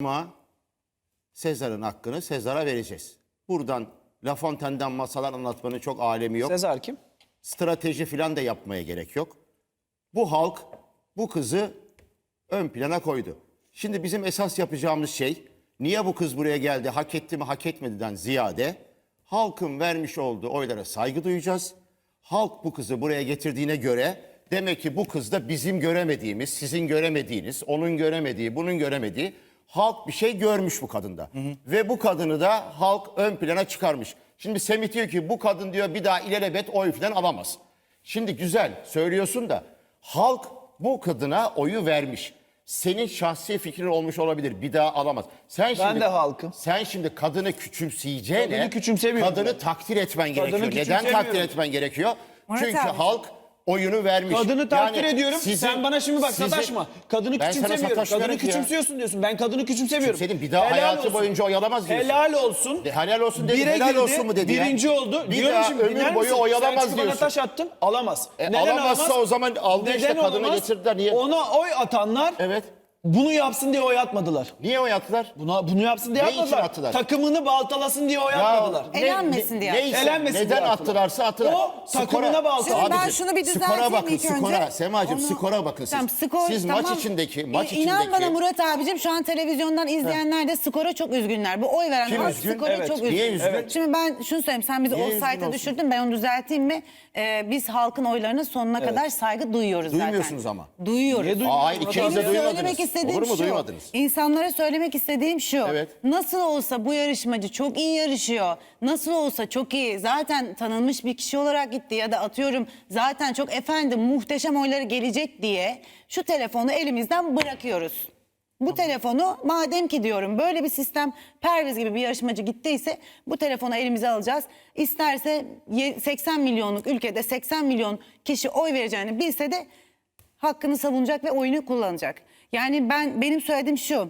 Ama Sezar'ın hakkını Sezar'a vereceğiz. Buradan La Fontaine'den masalar anlatmanın çok alemi yok. Sezar kim? Strateji falan da yapmaya gerek yok. Bu halk bu kızı ön plana koydu. Şimdi bizim esas yapacağımız şey niye bu kız buraya geldi, hak etti mi, hak etmediden ziyade halkın vermiş olduğu oylara saygı duyacağız. Halk bu kızı buraya getirdiğine göre demek ki bu kız da bizim göremediğimiz, sizin göremediğiniz, onun göremediği, bunun göremediği halk bir şey görmüş bu kadında. Ve bu kadını da halk ön plana çıkarmış. Şimdi Semih diyor ki bu kadın diyor bir daha ilelebet oy falan alamaz. Şimdi güzel söylüyorsun da halk bu kadına oyu vermiş. Senin şahsi fikrin olmuş olabilir. Bir daha alamaz. Sen şimdi de halkım. Sen şimdi kadını küçümseyeceğine Kadını küçümsemiyorum kadını ben. takdir etmen gerekiyor. Neden takdir etmen gerekiyor? Murat Çünkü abi. halk oyunu vermiş. Kadını takdir Yani ediyorum. sizin- Sen bana şimdi bak sizin- sataşma. Kadını Ben küçümsemiyorum. Kadını ya. küçümsüyorsun diyorsun. Ben kadını küçümsemiyorum. Küçümsedin, bir daha hayatı boyunca oyalamaz diyorsun. Helal olsun. De, helal olsun dedi. Bire helal girdi, olsun mu dedi ya? Birinci oldu. Bir Diyorum daha şimdi, ömür boyu misin? oyalamaz Sen diyorsun. taş attın alamaz. E, Neden alamazsa alamaz? o zaman aldı işte Neden kadını olamaz? getirdiler. Niye? Ona oy atanlar Evet. Bunu yapsın diye oy atmadılar. Niye oy attılar? Buna bunu yapsın diye Ne için atmadılar. attılar? Takımını baltalasın diye oy Ya, atmadılar. ne- Elenmesin diye Neyse, Elenmesin neden diye attılar. attılarsa attılar. O takımına bağlı. Şimdi ben Abicim, şunu bir Skora düzelteyim bakın ilk önce. skora. Semacığım Onu- skora bakın siz. Tamam, skor, siz tamam. maç içindeki maç İ- İnan içindeki. bana Murat abicim şu an televizyondan izleyenler de skora çok üzgünler. Bu oy veren Kim halk üzgün? skora Evet. çok üzgün. Niye üzgün? Evet. Şimdi ben şunu söyleyeyim sen bizi Niye üzgün offside'a düşürdün ben onu düzelteyim mi? Ee, biz halkın oylarına sonuna kadar saygı duyuyoruz zaten. Duymuyorsunuz ama. Duyuyoruz. Niye duymuyorsunuz? hayır ikiniz de Benim duymadınız. söylemek istediğim Olur mu şu. duymadınız? İnsanlara söylemek istediğim şu. Evet. Nasıl olsa bu yarışmacı çok iyi yarışıyor. Nasıl olsa çok iyi. Zaten tanınmış bir kişi olarak gitti ya da atıyorum zaten çok efendim muhteşem oyları gelecek diye şu telefonu elimizden bırakıyoruz. Bu telefonu madem ki diyorum böyle bir sistem Perviz gibi bir yarışmacı gittiyse bu telefonu elimize alacağız. İsterse ye- 80 milyonluk ülkede 80 milyon kişi oy vereceğini bilse de hakkını savunacak ve oyunu kullanacak. Yani ben benim söylediğim şu.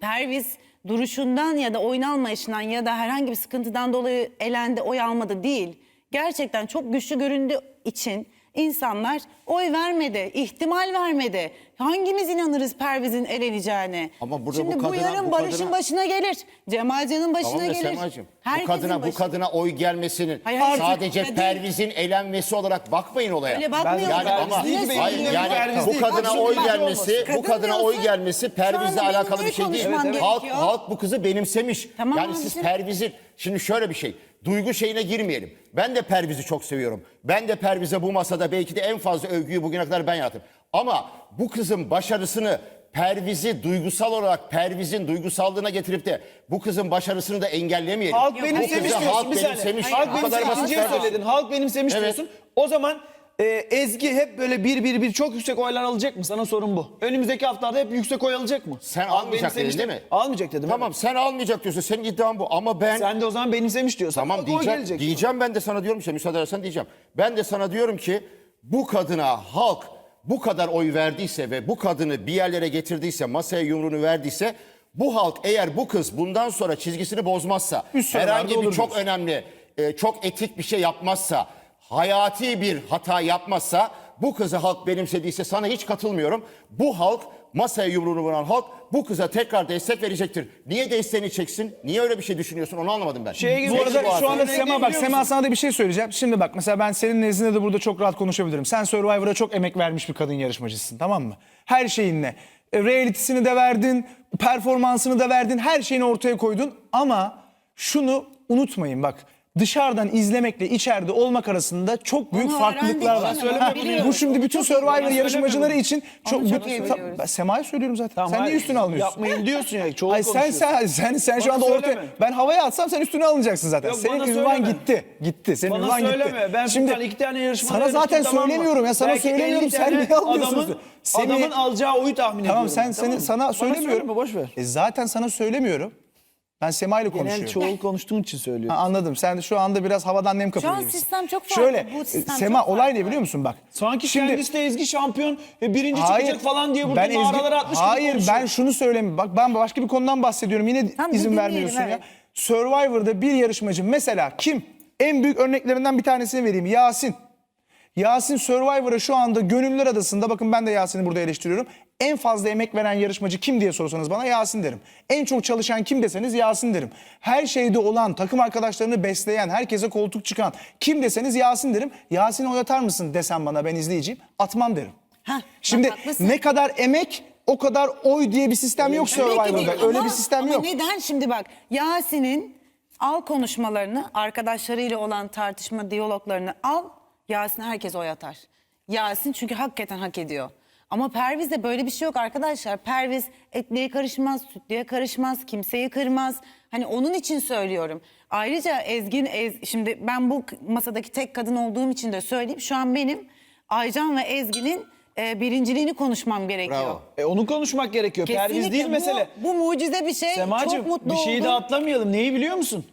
Perviz duruşundan ya da oyun almayışından ya da herhangi bir sıkıntıdan dolayı elendi, oy almadı değil. Gerçekten çok güçlü göründüğü için insanlar oy vermedi, ihtimal vermedi. Hangimiz inanırız Perviz'in eleneceğine? Ama burada Şimdi bu bu, kadına- yarın bu Barış'ın kadına- başına gelir. Cemalcan'ın başına Tamam gelir. Semacığım bu kadına bu başı- kadına oy gelmesinin Hayır, hayır, sadece değil. Perviz'in elenmesi olarak bakmayın olaya. Öyle bakmıyoruz. Yani Perviz ama değil benim hayır yani Perviz bu kadına Bak, oy gelmesi, Kadın bu kadına oy gelmesi Perviz'le alakalı bir şey değil. konuşmam Halk gerekiyor. halk bu kızı benimsemiş. Tamam yani siz Perviz'in şimdi şöyle bir şey. Duygu şeyine girmeyelim. Ben de Perviz'i çok seviyorum. Ben de Perviz'e bu masada belki de en fazla övgüyü bugüne kadar ben yaptım. Ama bu kızın başarısını Perviz'i duygusal olarak Perviz'in duygusallığına getirip de bu kızın başarısını da engellemeyelim. Halk Bu benimsemiş kızı diyorsun halk bir saniye. benimsemiş. Halk kadar benimsemiş basit ikinciyi kardeşim. söyledin. Halk benimsemiş Evet. diyorsun. O zaman e, Ezgi hep böyle bir bir bir çok yüksek oylar alacak mı? Sana sorun bu. Önümüzdeki haftalarda hep yüksek oy alacak mı? Sen almayacak dedin de- değil mi? Almayacak dedim. Tamam evet. sen almayacak diyorsun. Senin iddian bu. Ama ben Sen de o zaman benimsemiş diyorsun. tamam Oy diyeceğim. gelecek. Diyeceğim ben de sana diyorum işte müsaade edersen diyeceğim. Ben de sana diyorum ki bu kadına halk bu kadar oy verdiyse ve bu kadını bir yerlere getirdiyse, masaya yumruğunu verdiyse bu halk eğer bu kız bundan sonra çizgisini bozmazsa, Üst herhangi bir çok diyorsun. önemli, e, çok etik bir şey yapmazsa, hayati bir hata yapmazsa, bu kızı halk benimsediyse sana hiç katılmıyorum. Bu halk masaya yumruğunu vuran halk bu kıza tekrar destek verecektir. Niye desteğini çeksin? Niye öyle bir şey düşünüyorsun? Onu anlamadım ben. Şeye Bu arada bu şu anda Sema bak Sema sana da bir şey söyleyeceğim. Şimdi bak mesela ben senin nezdinde de burada çok rahat konuşabilirim. Sen Survivor'a çok emek vermiş bir kadın yarışmacısın tamam mı? Her şeyinle. E, Reality'sini de verdin, performansını da verdin, her şeyini ortaya koydun. Ama şunu unutmayın bak. Dışarıdan izlemekle içeride olmak arasında çok büyük Onu farklılıklar öğrendik var. canım, Ha, biliyoruz. bu şimdi bütün. Survivor yarışmacıları için çok Onu çok bütün- ben Sema'ya söylüyorum zaten. Tamam, sen niye hayır, üstüne alıyorsun? Yapmayın diyorsun ya. Çoğul Ay sen konuşuyorsun. sen sen sen şu Bana anda ortaya söyleme. ben havaya atsam sen üstüne alınacaksın zaten. Yok, Senin bana ünvan söyleme. gitti. Gitti. Senin Bana ünvan söyleme. gitti. Ben Furkan iki tane yarışmada Sana zaten yarıştım, tamam mı? söylemiyorum ya. Sana Belki söylemiyorum. 50 Sen tane niye almıyorsun? Adamın, Seni- adamın alacağı oyu tahmin Tamam ediyorum. sen ben, seni sana Bana söylemiyorum. söyleme boş ver. E zaten sana söylemiyorum. Ben Sema ile Genel konuşuyorum. çoğul konuştuğun için söylüyorum. Ha, anladım. Sen de şu anda biraz havadan nem kapıyor an gibisin. sistem çok farklı. Şöyle, Bu sistem Sema çok olay ne farklı. biliyor musun bak. Sanki Şimdi- kendisi de Ezgi şampiyon ve birinci Hayır, çıkacak falan diye burada ben Ezgi- mağaralara atmış gibi Hayır konuşuyor. ben şunu söyleyeyim. Bak ben başka bir konudan bahsediyorum. Yine Tamam, izin dinleyelim, vermiyorsun ya. evet. Survivor'da bir yarışmacı mesela kim? En büyük örneklerinden bir tanesini vereyim. Yasin. Yasin Survivor'a şu anda Gönüllüler Adası'nda bakın ben de Yasin'i burada eleştiriyorum. En fazla emek veren yarışmacı kim diye sorsanız bana Yasin derim. En çok çalışan kim deseniz Yasin derim. Her şeyde olan, takım arkadaşlarını besleyen, herkese koltuk çıkan kim deseniz Yasin derim. Yasin'i oy atar mısın desem bana ben izleyiciyim. Atmam derim. Heh, Şimdi ne kadar emek o kadar oy diye bir sistem yok Survivor'da. Öyle bir sistem ama yok. neden şimdi bak Yasin'in al konuşmalarını arkadaşlarıyla olan tartışma diyaloglarını al Yasin herkes oy atar. Yasin çünkü hakikaten hak ediyor. Ama Perviz'de böyle bir şey yok arkadaşlar. Perviz etliye karışmaz, sütlüye karışmaz, kimseyi kırmaz. Hani onun için söylüyorum. Ayrıca Ezgin, Ez, şimdi ben bu masadaki tek kadın olduğum için de söyleyeyim. Şu an benim Aycan ve Ezgi'nin e, birinciliğini konuşmam gerekiyor. Bravo. E onu konuşmak gerekiyor. Perviz Kesinlikle değil bu- mesele. Bu, mucize bir şey. Semacığım Çok mutlu bir şeyi oldum. de atlamayalım. Neyi biliyor musun?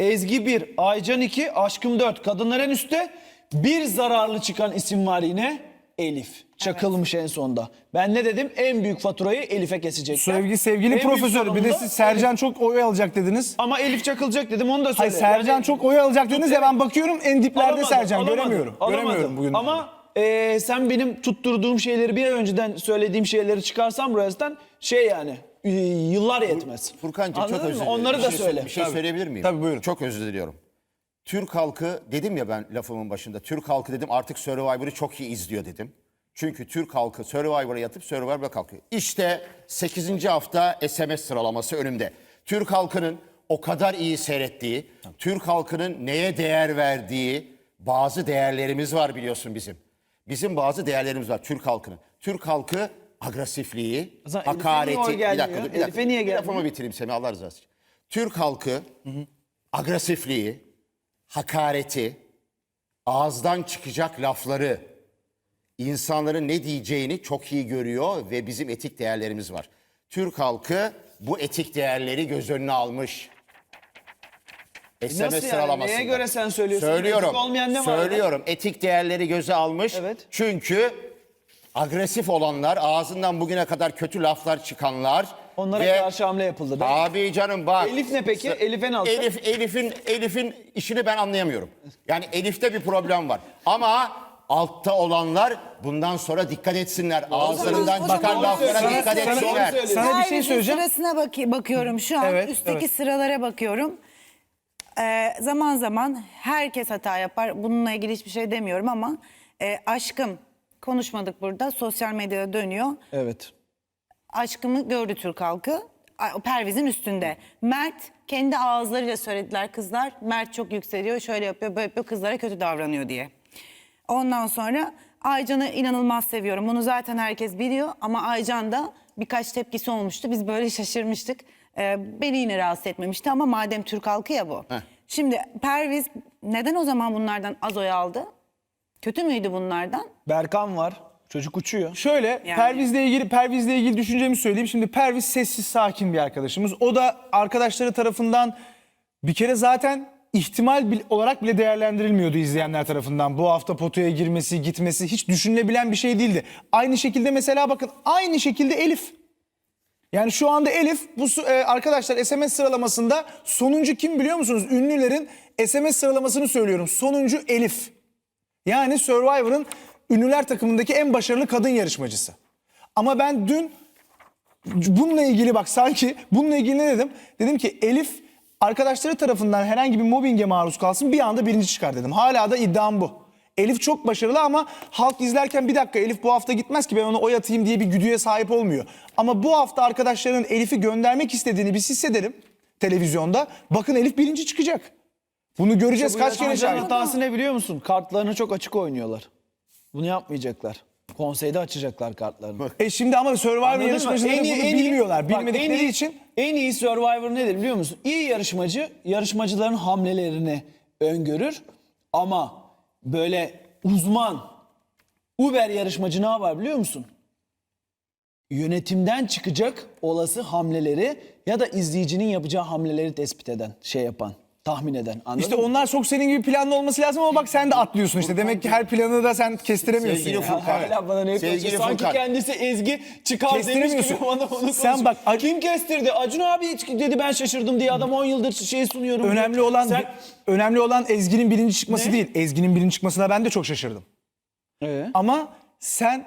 Ezgi 1, Aycan 2, Aşkım 4. Kadınlar en üstte. Bir zararlı çıkan isim var yine. Elif. Çakılmış en sonda. Ben ne dedim? En büyük faturayı Elif'e kesecekler. Sevgi sevgili En büyük profesör. Bir de siz Sercan çok oy alacak dediniz. Ama Elif çakılacak dedim onu da söyle. Hayır Sercan Yani- çok oy alacak dediniz ya ben bakıyorum en diplerde Alamadım, Sercan alamadım, göremiyorum. alamadım. Göremiyorum bugün. Ama e, sen benim tutturduğum şeyleri bir ay önceden söylediğim şeyleri çıkarsan burasından şey yani e, yıllar yetmez. Furkancığım çok Anladın özür mı? dilerim. Onları Bir da şey söyle. Bir şey söyleyebilir miyim? Tabii, buyurun. Çok özür diliyorum. Türk halkı dedim ya ben lafımın başında. Türk halkı dedim artık Survivor'ı çok iyi izliyor dedim. Çünkü Türk halkı Survivor'a yatıp Survivor'a kalkıyor. İşte 8. hafta SMS sıralaması önümde. Türk halkının o kadar iyi seyrettiği, Türk halkının neye değer verdiği bazı değerlerimiz var biliyorsun bizim. Bizim bazı değerlerimiz var Türk halkının. Türk halkı agresifliği, O zaman Elif'e hakareti... niye oy Bir dakika, gelmiyor? dur, bir dakika. Elif'e niye Bir gelmiyor? Lafımı bitireyim Semih Allah rızası için. Türk halkı agresifliği, hakareti, ağızdan çıkacak lafları, insanların ne diyeceğini çok iyi görüyor ve bizim etik değerlerimiz var. Türk halkı bu etik değerleri göz önüne almış. SMS Nasıl yani? sıralamasında. Neye göre sen söylüyorsun? Söylüyorum. Etik olmayan ne var? Söylüyorum. Etik değerleri göze almış. Evet. Çünkü agresif olanlar, ağzından bugüne kadar kötü laflar çıkanlar Onlara ve karşı hamle yapıldı. Ben- Abi canım bak. Elif ne peki? Elif en altta. Elif, Elif'in, Elif'in işini ben anlayamıyorum. Yani Elif'te bir problem var. Ama altta olanlar bundan sonra dikkat etsinler. Ağızlarından o zaman çıkan doğru laflara dikkat Sana- etsinler. Sana bir şey Perviz'in söyleyeceğim. sırasına bak bakıyorum şu an. Evet, Üstteki evet. sıralara bakıyorum. Ee, zaman zaman herkes hata yapar. Bununla ilgili hiçbir şey demiyorum ama e, aşkım konuşmadık burada. Sosyal medyada dönüyor. Evet. Aşkımı gördü Türk halkı. Perviz'in üstünde. Mert kendi ağızlarıyla söylediler kızlar. Mert çok yükseliyor, şöyle yapıyor, böyle yapıyor, kızlara kötü davranıyor diye. Ondan sonra Aycan'ı inanılmaz seviyorum. Bunu zaten herkes biliyor ama Aycan da birkaç tepkisi olmuştu. Biz böyle şaşırmıştık. Ee, beni yine rahatsız etmemişti ama madem Türk halkı ya bu. Şimdi Perviz neden o zaman bunlardan az oy aldı? Kötü müydü bunlardan? Berkan var. Çocuk uçuyor. Şöyle Yani. Perviz'le ilgili Perviz'le ilgili düşüncemi söyleyeyim. Şimdi Perviz sessiz sakin bir arkadaşımız. O da arkadaşları tarafından bir kere zaten ihtimal bil- olarak bile değerlendirilmiyordu izleyenler tarafından. Bu hafta potuya girmesi, gitmesi hiç düşünülebilen bir şey değildi. Aynı şekilde mesela bakın aynı şekilde Elif. Yani şu anda Elif bu su- e, arkadaşlar SMS sıralamasında sonuncu kim biliyor musunuz? Ünlülerin SMS sıralamasını söylüyorum. Sonuncu Elif. Yani Survivor'ın ünlüler takımındaki en başarılı kadın yarışmacısı. Ama ben dün bununla ilgili bak sanki bununla ilgili ne dedim? Dedim ki Elif arkadaşları tarafından herhangi bir mobbinge maruz kalsın bir anda birinci çıkar dedim. Hala da iddiam bu. Elif çok başarılı ama halk izlerken bir dakika Elif bu hafta gitmez ki ben ona oy atayım diye bir güdüye sahip olmuyor. Ama bu hafta arkadaşlarının Elif'i göndermek istediğini biz hissedelim televizyonda. Bakın Elif birinci çıkacak. Bunu göreceğiz kaç kere şahit. hatası ne biliyor musun? Kartlarını çok açık oynuyorlar. Bunu yapmayacaklar. Konseyde açacaklar kartlarını. E şimdi ama Survivor Anladın yarışmacıları En iyi- bunu en iyi- bilmiyorlar. bak, Bilmedikleri en iyi- için En iyi Survivor nedir biliyor musun? İyi yarışmacı yarışmacıların hamlelerini öngörür ama böyle uzman Uber yarışmacı ne yapar biliyor musun? Yönetimden çıkacak olası hamleleri ya da izleyicinin yapacağı hamleleri tespit eden, şey yapan, tahmin eden. Anladın İşte mı? onlar çok senin gibi planlı olması lazım ama bak sen de atlıyorsun işte. Demek ki her planı da sen kestiremiyorsun. Sevgili yani. Furkan. Hala bana ne Sevgili konuşuyor? Sanki Furkan. kendisi Ezgi çıkar demiş Kestiremiyorsun. gibi bana onu Sen konuşuyor. bak- Kim kestirdi? Acun abi hiç dedi ben şaşırdım diye adam 10 yıldır şey sunuyorum. Önemli diye. olan Sen... önemli olan Ezgi'nin birinci çıkması Ne? değil. Ezgi'nin birinci çıkmasına ben de çok şaşırdım. Ee? Ama sen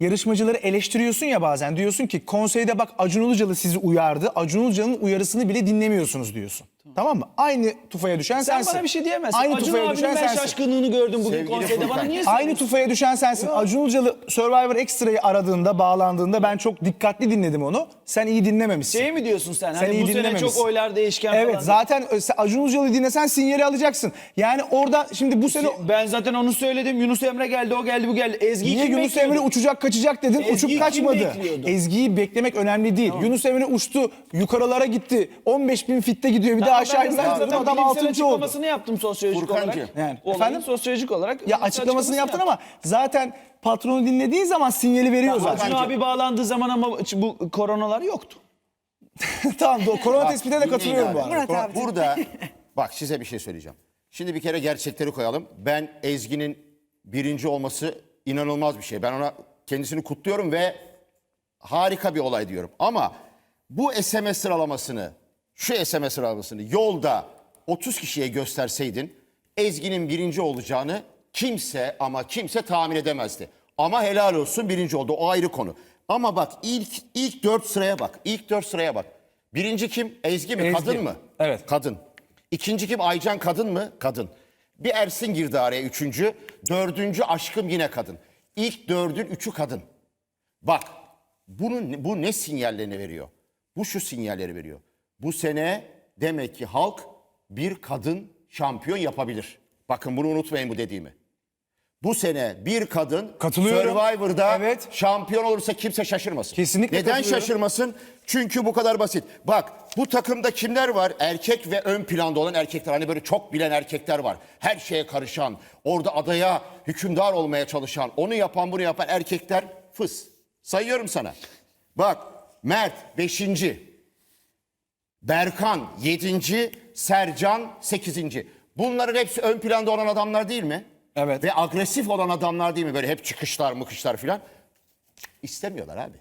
yarışmacıları eleştiriyorsun ya bazen. Diyorsun ki konseyde bak Acun Ilıcalı sizi uyardı. Acun Ilıcalı'nın uyarısını bile dinlemiyorsunuz diyorsun. Tamam mı? Aynı tufaya düşen Sen sensin. bana bir şey diyemezsin. Aynı Acun tufaya abinin düşen ben sensin. şaşkınlığını gördüm bugün Sevgili konseyde. Bana Furkan. niye Aynı söylüyorsun? tufaya düşen sensin. Acun Ilıcalı Survivor Extra'yı aradığında, bağlandığında ben çok dikkatli dinledim onu. Sen iyi dinlememişsin. Şey mi diyorsun sen? Sen Hani iyi bu sene dinlememişsin. çok oylar değişken Evet falan. zaten e, sen Acun Ilıcalı'yı dinlesen sinyali alacaksın. Yani orada şimdi bu sene Ben zaten onu söyledim. Yunus Emre geldi, o geldi, bu geldi. Ezgi Niye kim Yunus bekliyordu? Emre uçacak kaçacak dedin Ezgi'yi uçup kim kaçmadı. bekliyordu? Ezgi'yi beklemek önemli değil. Yunus Emre uçtu yukarılara gitti 15 bin fitte gidiyor bir Tamam, aşağı inmez zaten adam 6. oldu. açıklamasını yaptım sosyolojik Furkancığım. olarak. Yani, Olayın efendim? sosyolojik olarak. Ya açıklamasını yaptın yaptım. ama zaten patronu dinlediğin zaman sinyali veriyor Acun zaten. abi bağlandığı zaman ama bu koronalar yoktu. tamam doğru. Korona tespitine de katılıyorum bu arada. Murat abi. Burada bak size bir şey söyleyeceğim. Şimdi bir kere gerçekleri koyalım. Ben Ezgi'nin birinci olması inanılmaz bir şey. Ben ona kendisini kutluyorum ve harika bir olay diyorum. Ama bu SMS sıralamasını, şu SMS sıralamasını yolda 30 kişiye gösterseydin Ezgi'nin birinci olacağını kimse ama kimse tahmin edemezdi. Ama helal olsun birinci oldu. O ayrı konu. Ama bak ilk ilk dört sıraya bak. İlk dört sıraya bak. Birinci kim? Ezgi mi? Ezgi. Kadın mı? Evet. Kadın. İkinci kim? Aycan kadın mı? Kadın. Bir Ersin girdi araya üçüncü. Dördüncü aşkım yine kadın. İlk dördün üçü kadın. Bak bunun bu ne sinyallerini veriyor? Bu şu sinyalleri veriyor. Bu sene demek ki halk bir kadın şampiyon yapabilir. Bakın bunu unutmayın bu dediğimi. Bu sene bir kadın Katılıyorum. Survivor'da Evet. şampiyon olursa kimse şaşırmasın. Kesinlikle Neden katılıyorum. şaşırmasın? Çünkü bu kadar basit. Bak bu takımda kimler var? Erkek ve ön planda olan erkekler. Hani böyle çok bilen erkekler var. Her şeye karışan, orada adaya hükümdar olmaya çalışan, onu yapan bunu yapan erkekler fıs. Sayıyorum sana. Bak Mert 5. Berkan 7. Sercan 8. Bunların hepsi ön planda olan adamlar değil mi? Evet. Ve agresif olan adamlar değil mi? Böyle hep çıkışlar mıkışlar filan. İstemiyorlar abi.